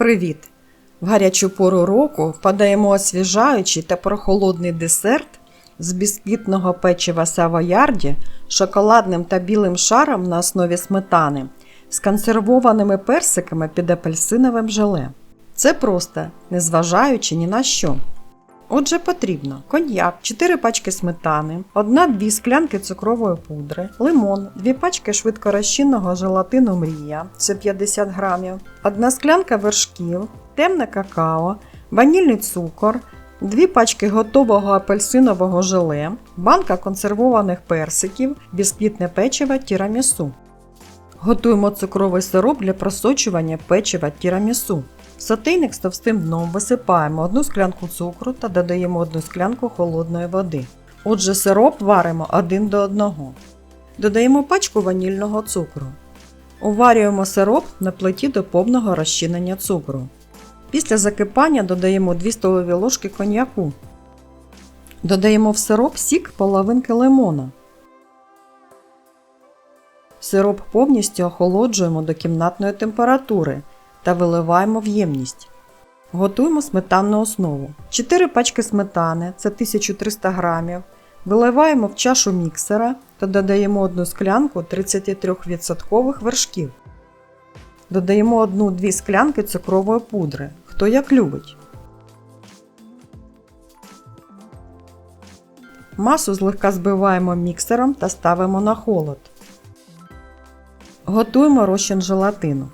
Привіт! В гарячу пору року подаємо освіжаючий та прохолодний десерт з бісквітного печива савоярді, шоколадним та білим шаром на основі сметани з консервованими персиками під апельсиновим желе. Це просто, незважаючи ні на що. Отже, потрібно коньяк, 4 пачки сметани, 1-2 склянки цукрової пудри, лимон, 2 пачки швидкорозчинного желатину мрія, це 50 грамів, 1 склянка вершків, темне какао, ванільний цукор, 2 пачки готового апельсинового желе, банка консервованих персиків, бісквітне печиво тірамісу. Готуємо цукровий сироп для просочування печива тірамісу. В з товстим дном висипаємо одну склянку цукру та додаємо одну склянку холодної води. Отже, сироп варимо один до одного. Додаємо пачку ванільного цукру. Уварюємо сироп на плиті до повного розчинення цукру. Після закипання додаємо 2 столові ложки коньяку. Додаємо в сироп сік половинки лимона. Сироп повністю охолоджуємо до кімнатної температури та виливаємо в ємність. Готуємо сметанну основу. 4 пачки сметани це 1300 грамів. Виливаємо в чашу міксера та додаємо одну склянку 33% вершків. Додаємо 1-2 склянки цукрової пудри, хто як любить. Масу злегка збиваємо міксером та ставимо на холод. Готуємо розчин желатину.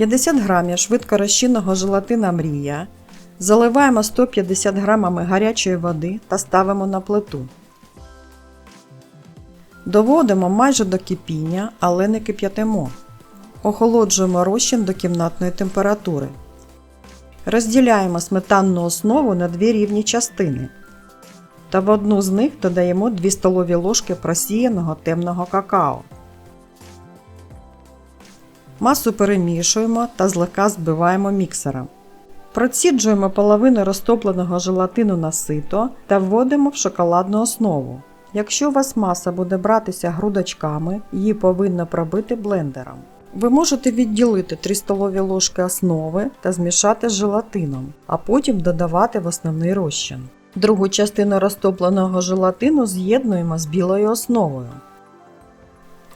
50 грамів швидкорозчинного желатина мрія. Заливаємо 150 грамами гарячої води та ставимо на плиту. Доводимо майже до кипіння, але не кип'ятимо. Охолоджуємо розчин до кімнатної температури. Розділяємо сметанну основу на дві рівні частини. Та в одну з них додаємо 2 столові ложки просіяного темного какао. Масу перемішуємо та злегка збиваємо міксером. Проціджуємо половину розтопленого желатину на сито та вводимо в шоколадну основу. Якщо у вас маса буде братися грудочками, її повинно пробити блендером. Ви можете відділити 3 столові ложки основи та змішати з желатином, а потім додавати в основний розчин. Другу частину розтопленого желатину з'єднуємо з білою основою.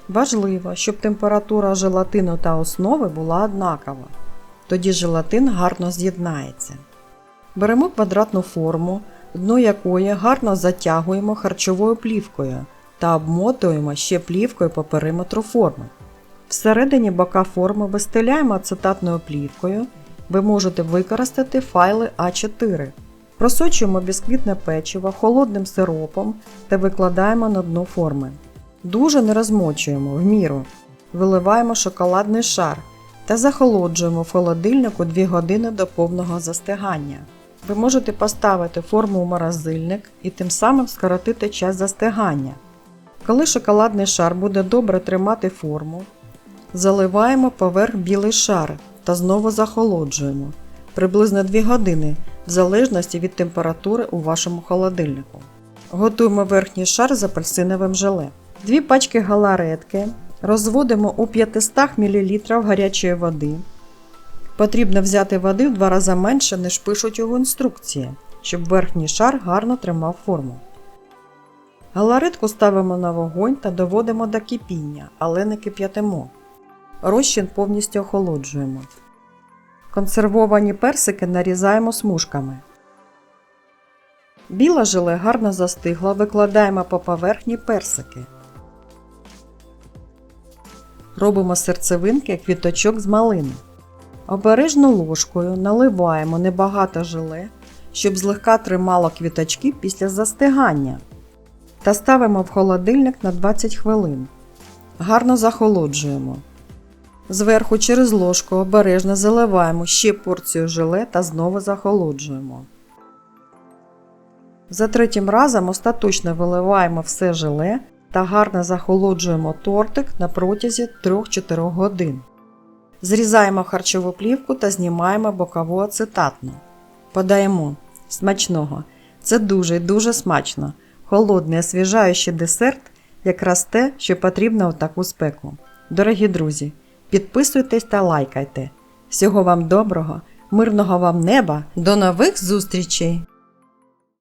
Важливо, щоб температура желатину та основи була однакова. Тоді желатин гарно з'єднається. Беремо квадратну форму, дно якої гарно затягуємо харчовою плівкою та обмотуємо ще плівкою по периметру форми. Всередині бока форми вистеляємо ацетатною плівкою. Ви можете використати файли А4. Просочуємо бісквітне печиво холодним сиропом та викладаємо на дно форми. Дуже не розмочуємо в міру. Виливаємо шоколадний шар та захолоджуємо в холодильнику 2 години до повного застигання. Ви можете поставити форму у морозильник і тим самим скоротити час застигання. Коли шоколадний шар буде добре тримати форму, заливаємо поверх білий шар та знову захолоджуємо приблизно 2 години в залежності від температури у вашому холодильнику. Готуємо верхній шар з апельсиновим желе. Дві пачки галаретки розводимо у 500 мл гарячої води. Потрібно взяти води в два рази менше, ніж пишуть у інструкції, щоб верхній шар гарно тримав форму. Галаретку ставимо на вогонь та доводимо до кипіння, але не кип'ятимо. Розчин повністю охолоджуємо. Консервовані персики нарізаємо смужками. Біла желе гарно застигла, викладаємо по поверхні персики. Робимо серцевинки квіточок з малини. Обережно ложкою наливаємо небагато желе, щоб злегка тримало квіточки після застигання. Та ставимо в холодильник на 20 хвилин. Гарно захолоджуємо. Зверху через ложку обережно заливаємо ще порцію желе та знову захолоджуємо. За третім разом остаточно виливаємо все желе та гарно захолоджуємо тортик на протязі 3-4 годин. Зрізаємо харчову плівку та знімаємо бокову ацетатну. Подаємо смачного. Це дуже дуже смачно. Холодний освіжаючий десерт якраз те, що потрібно у таку спеку. Дорогі друзі, підписуйтесь та лайкайте. Всього вам доброго, Мирного вам неба! До нових зустрічей!